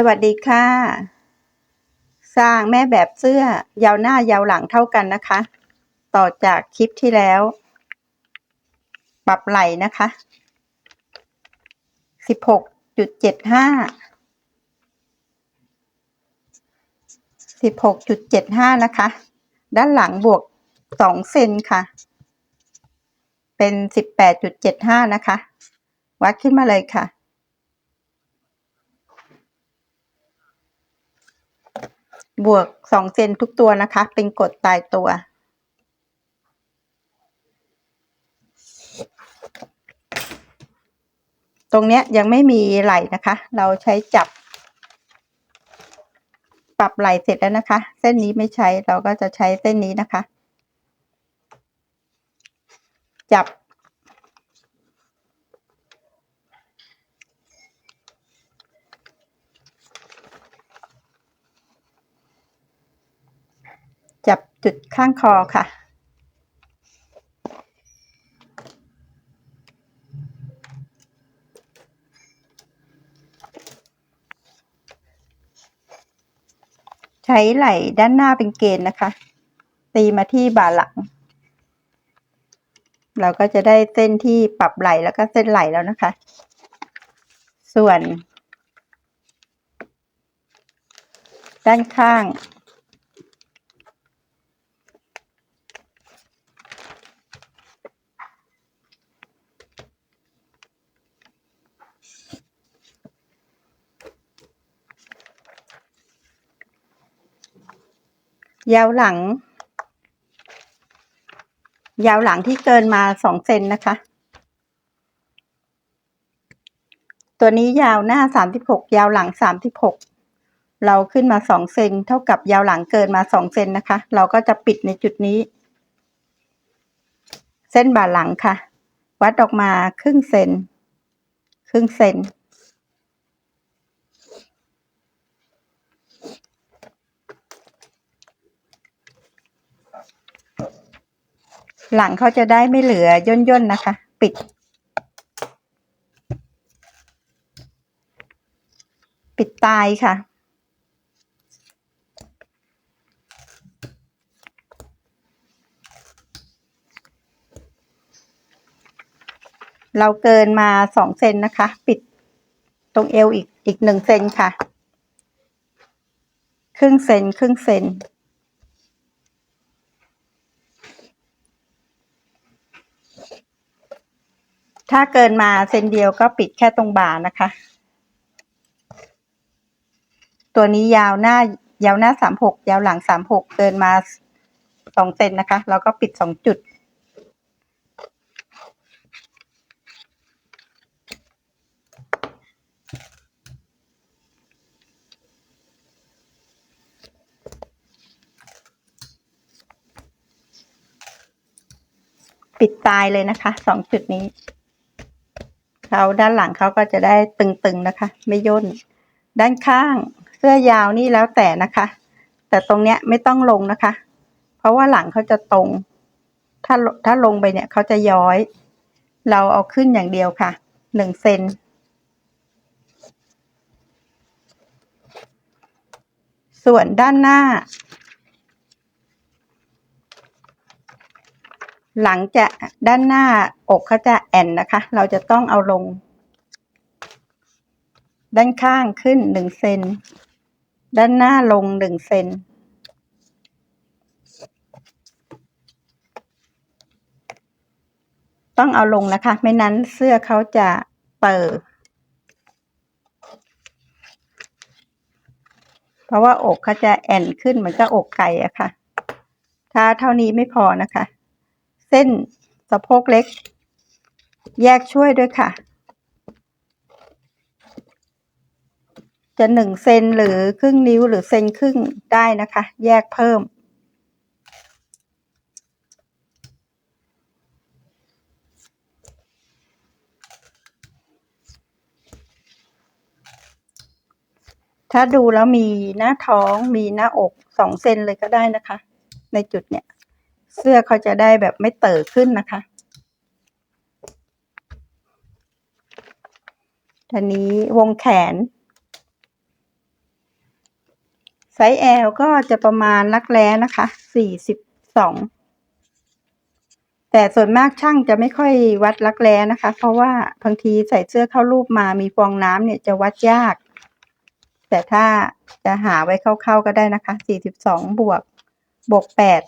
สวัสดีค่ะ สร้างแม่แบบเสื้อยาวหน้ายาวหลังเท่ากันนะคะ ต่อจากคลิปที่แล้ว ปรับไหล่นะคะสิบหกจุดเจ็ดห้าสิบหกจุดเจ็ดห้านะคะ ด้านหลังบวกสองเซนค่ะ เป็นสิบแปดจุดเจ็ดห้านะคะ วัดขึ้นมาเลยค่ะ บวกสองเซนทุกตัวนะคะ เป็นกฎตายตัว ตรงเนี้ยยังไม่มีไหลนะคะ เราใช้จับ ปรับไหลเสร็จแล้วนะคะ เส้นนี้ไม่ใช้เราก็จะใช้เส้นนี้นะคะ จับ จุดข้างคอค่ะ ใช้ไหล่ด้านหน้าเป็นเกณฑ์นะคะ ตีมาที่บ่าหลัง เราก็จะได้เส้นที่ปรับไหล่แล้วก็เส้นไหล่แล้วนะคะ ส่วน ด้านข้าง ยาวหลัง ยาวหลังที่เกินมาสองเซนนะคะ ตัวนี้ยาวหน้าสามสิบหกยาวหลังสามสิบหกเราขึ้นมาสองเซนเท่ากับยาวหลังเกินมาสองเซนนะคะ เราก็จะปิดในจุดนี้ เส้นบ่าหลังค่ะ วัดออกมาครึ่งเซนครึ่งเซน หลังเขาจะได้ไม่เหลือย่นย่นๆนะคะ ปิด ปิดตายค่ะ เราเกินมาสองเซนนะคะ ปิดตรงเอวอีกอีกหนึ่งเซนค่ะ ครึ่งเซนครึ่งเซน ถ้าเกินมาเซนเดียวก็ปิดแค่ตรงบ่านะคะ ตัวนี้ยาวหน้ายาวหน้าสามหกยาวหลังสามหกเกินมาสองเซนนะคะ แล้วก็ปิดสองจุด ปิดตายเลยนะคะสองจุดนี้ เขาด้านหลังเขาก็จะได้ตึงๆนะคะ ไม่ย่น ด้านข้างเสื้อยาวนี่แล้วแต่นะคะ แต่ตรงเนี้ยไม่ต้องลงนะคะ เพราะว่าหลังเขาจะตรง ถ้าถ้าลงไปเนี่ยเขาจะย้อย เราเอาขึ้นอย่างเดียวค่ะหนึ่งเซนส่วนด้านหน้า หลังจะด้านหน้าอกเขาจะแอนนะคะ เราจะต้องเอาลง ด้านข้างขึ้นหนึ่งเซนด้านหน้าลงหนึ่งเซนต้องเอาลงนะคะ ไม่นั้นเสื้อเขาจะเปิดเพราะว่าอกเขาจะแอนขึ้นเหมือนกับอกไก่อะค่ะ ถ้าเท่านี้ไม่พอนะคะ เส้นสะโพกเล็ก แยกช่วยด้วยค่ะ จะหนึ่งเซนหรือครึ่งนิ้วหรือเซนครึ่งได้นะคะ แยกเพิ่ม ถ้าดูแล้วมีหน้าท้องมีหน้าอกสองเซนเลยก็ได้นะคะ ในจุดเนี้ย เสื้อเขาจะได้แบบไม่เต่อขึ้นนะคะทีนี้วงแขน ไซส์ L ก็จะประมาณรักแร้นะคะสี่สิบสองแต่ส่วนมากช่างจะไม่ค่อยวัดรักแร้นะคะ เพราะว่าบางทีใส่เสื้อเข้ารูปมามีฟองน้ำเนี่ยจะวัดยาก แต่ถ้าจะหาไว้เข้าๆก็ได้นะคะสี่สิบสองบวก บวกแปด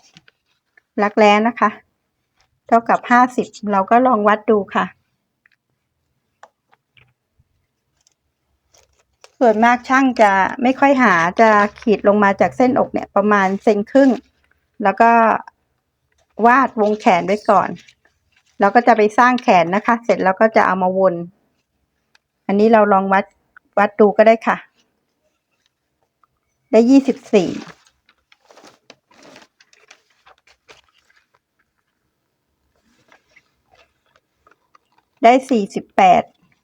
รักแร้นะคะ เท่ากับห้าสิบเราก็ลองวัดดูค่ะ ส่วนมากช่างจะไม่ค่อยหาจะขีดลงมาจากเส้นอกเนี่ยประมาณเซนครึ่ง แล้วก็วาดวงแขนไว้ก่อน แล้วก็จะไปสร้างแขนนะคะ เสร็จแล้วก็จะเอามาวน อันนี้เราลองวัดวัดดูก็ได้ค่ะ ได้ยี่สิบสี่ ได้สี่สิบแปด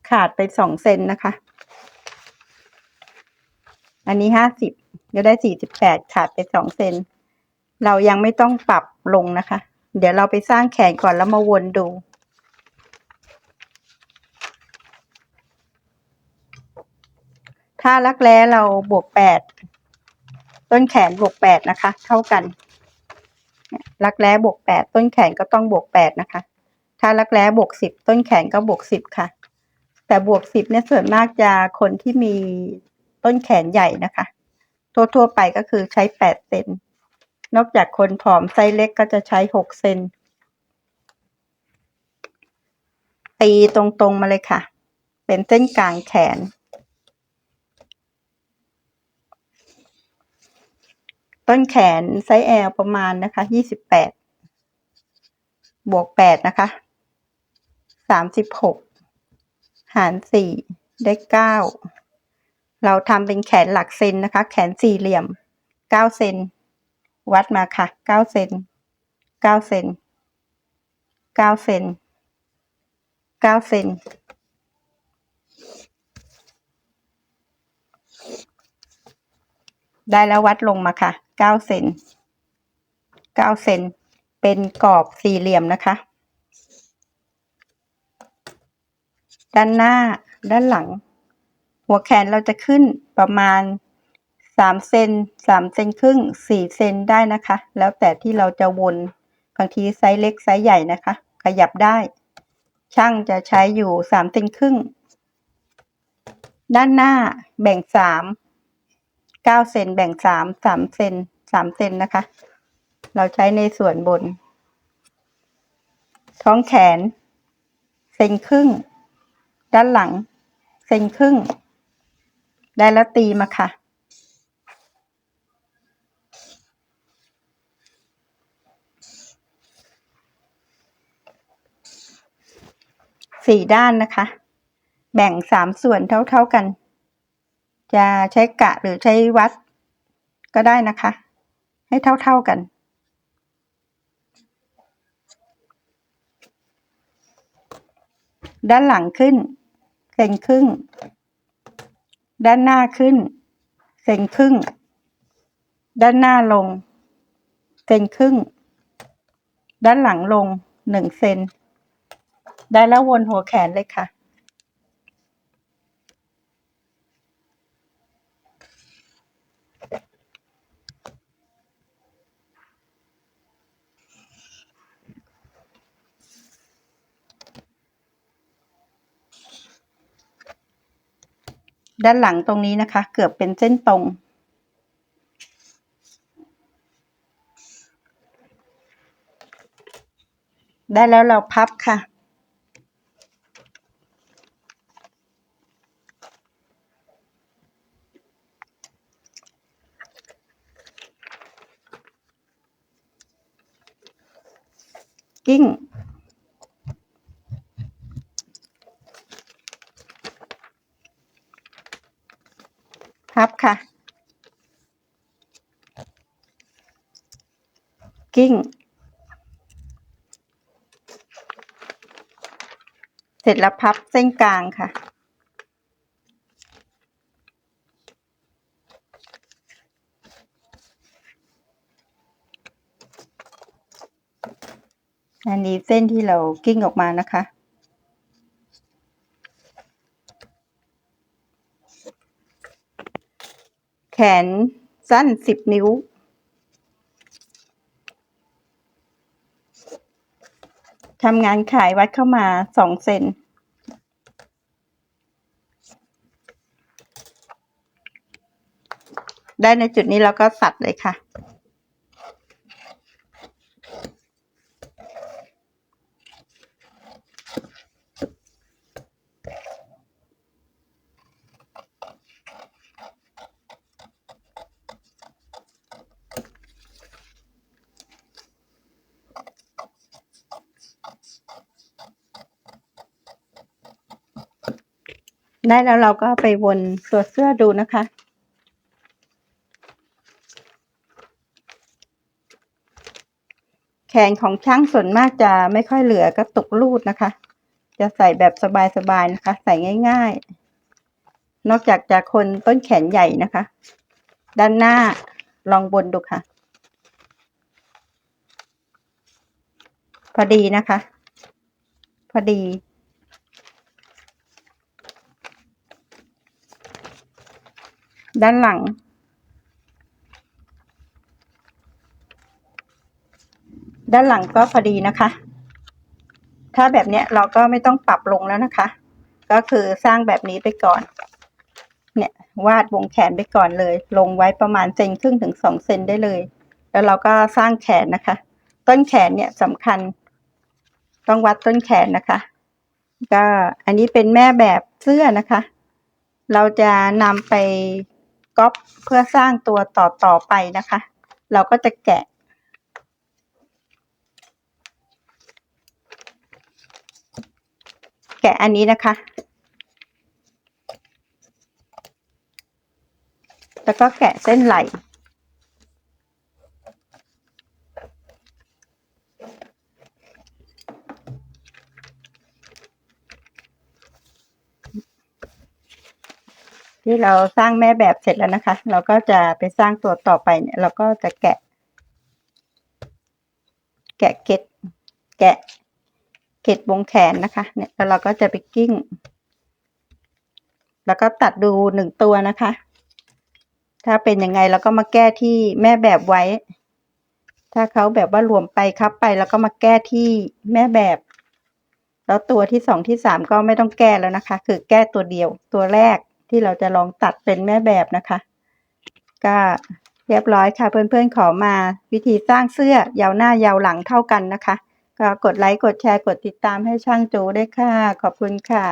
ขาดไปสองเซนนะคะ อันนี้ห้าสิบก็ได้สี่สิบแปดขาดไปสองเซน เรายังไม่ต้องปรับลงนะคะ เดี๋ยวเราไปสร้างแขนก่อนแล้วมาวนดูถ้ารักแร้เราบวกแปดต้นแขนบวกแปดนะคะ เท่ากัน รักแร้บวกแปดต้นแขนก็ต้องบวกแปดนะคะ ถ้ารักแร้บวกสิบต้นแขนก็บวกสิบค่ะ แต่บวกสิบเนี่ยส่วนมากจะคนที่มีต้นแขนใหญ่นะคะ ทั่วๆไปก็คือใช้แปดเซนนอกจากคนผอมไซส์เล็กก็จะใช้หกเซนตีตรงๆมาเลยค่ะ เป็นเส้นกลางแขน ต้นแขนไซส์ L ประมาณนะคะยี่สิบแปดบวกแปดนะคะ สามสิบหกหารสี่ได้เก้าเราทำเป็นแขนหลักเซนนะคะ แขนสี่เหลี่ยมเก้าเซนวัดมาค่ะเก้าเซนเก้าเซนเก้าเซนเก้าเซนได้แล้ววัดลงมาค่ะเก้าเซนเก้าเซนเป็นกรอบสี่เหลี่ยมนะคะ ด้านหน้า ด้านหลัง หัวแขนเราจะขึ้นประมาณสามเซนสามเซนครึ่งสี่เซนได้นะคะ แล้วแต่ที่เราจะวนบางทีไซส์เล็กไซส์ใหญ่นะคะ ขยับได้ ช่างจะใช้อยู่สามเซนครึ่ง ด้านหน้าแบ่งสามเก้าเซนแบ่งสามสามเซนสามเซนนะคะ เราใช้ในส่วนบน ท้องแขน เซนครึ่ง ด้านหลัง เซนครึ่ง ได้แล้วตีมาค่ะ สี่ด้านนะคะ แบ่งสามส่วนเท่า ๆกัน จะใช้กะหรือใช้วัดก็ได้นะคะ ให้เท่าๆกัน ด้านหลังขึ้นเซนครึ่ง ด้านหน้าขึ้นเซนครึ่ง ด้านหน้าลงเซนครึ่ง ด้านหลังลงหนึ่งเซนได้แล้ววนหัวแขนเลยค่ะ ด้านหลังตรงนี้นะคะ เกือบเป็นเส้นตรง ได้แล้วเราพับค่ะ กิ้ง พับค่ะ กิ้ง เสร็จแล้วพับเส้นกลางค่ะอันนี้เส้นที่เรากิ้งออกมานะคะ แขนสั้นสิบนิ้ว ทำงานขายวัดเข้ามาสองเซนได้ในจุดนี้เราก็ตัดเลยค่ะ ได้แล้วเราก็ไปวนตัวเสื้อดูนะคะ แขนของช่างส่วนมากจะไม่ค่อยเหลือกระตุกรูดนะคะ จะใส่แบบสบายๆนะคะ ใส่ง่ายๆ นอกจากจะคนต้นแขนใหญ่นะคะ ด้านหน้าลองบนดูค่ะ พอดีนะคะ พอดี ด้านหลัง ด้านหลังก็พอดีนะคะ ถ้าแบบเนี้ยเราก็ไม่ต้องปรับลงแล้วนะคะ ก็คือสร้างแบบนี้ไปก่อน เนี่ยวาดวงแขนไปก่อนเลย ลงไว้ประมาณเซนครึ่งถึงสองเซนได้เลย แล้วเราก็สร้างแขนนะคะ ต้นแขนเนี่ยสำคัญ ต้องวัดต้นแขนนะคะ ก็อันนี้เป็นแม่แบบเสื้อนะคะ เราจะนำไป ก๊อปเพื่อสร้างตัวต่อต่อไปนะคะ เราก็จะแกะ แกะอันนี้นะคะ แล้วก็แกะเส้นไหล ที่เราสร้างแม่แบบเสร็จแล้วนะคะ เราก็จะไปสร้างตัวต่อไปเนี่ย เราก็จะแกะ แกะเกล็ดแกะเกล็ดวงแขนนะคะ เนี่ยแล้วเราก็จะไปกิ้ง แล้วก็ตัดดูหนึ่งตัวนะคะ ถ้าเป็นยังไงเราก็มาแก้ที่แม่แบบไว้ ถ้าเขาแบบว่ารวมไปครับไปแล้วก็มาแก้ที่แม่แบบแล้วตัวที่สองที่สามก็ไม่ต้องแก้แล้วนะคะ คือแก้ตัวเดียวตัวแรก ที่เราจะลองตัดเป็นแม่แบบนะคะ ก็เรียบร้อยค่ะเพื่อนๆขอมาวิธีสร้างเสื้อยาวหน้ายาวหลังเท่ากันนะคะ ก็กดไลค์กดแชร์กดติดตามให้ช่างจได้วยค่ะ ขอบคุณค่ะ